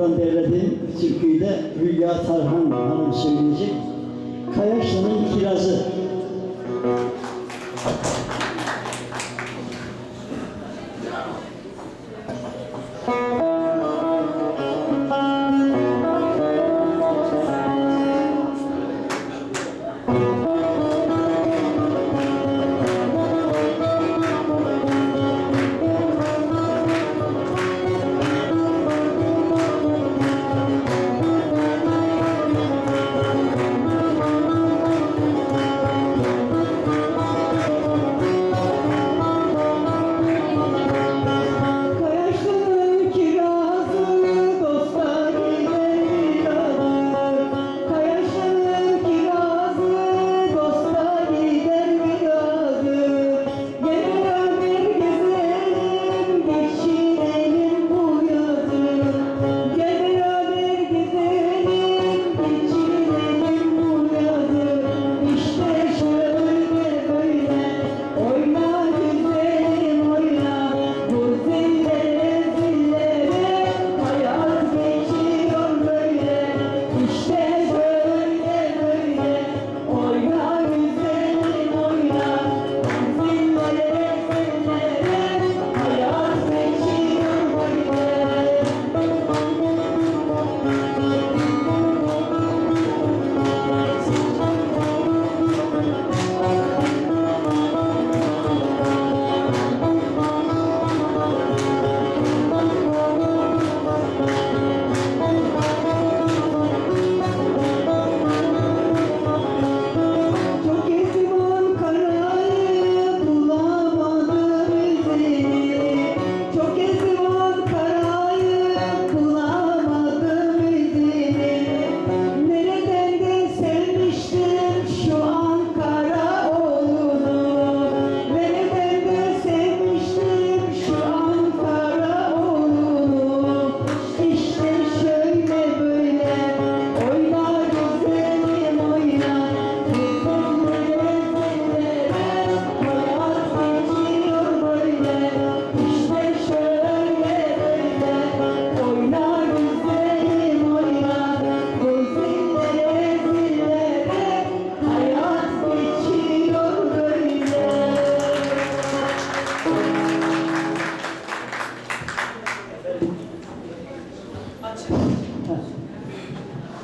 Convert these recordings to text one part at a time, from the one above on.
Ankara'dan derlediğim türküyü de Hülya Tarhan Hanım söyleyecek. Kayaşlı'nın kirazı. Kayaşlı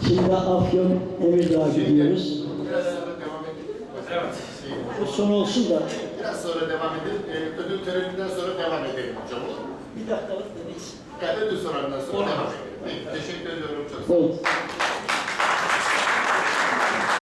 Şimdi Afyon Emirdağ'a gidiyoruz. Biraz sonra devam edelim. Evet. Bu son olsun da Biraz sonra devam edelim. Ee, ödül töreninden sonra devam edelim hocam. bir dakika Yani ödül töreninden sonra devam edelim. Teşekkür ediyorum çok sağ olun. Evet.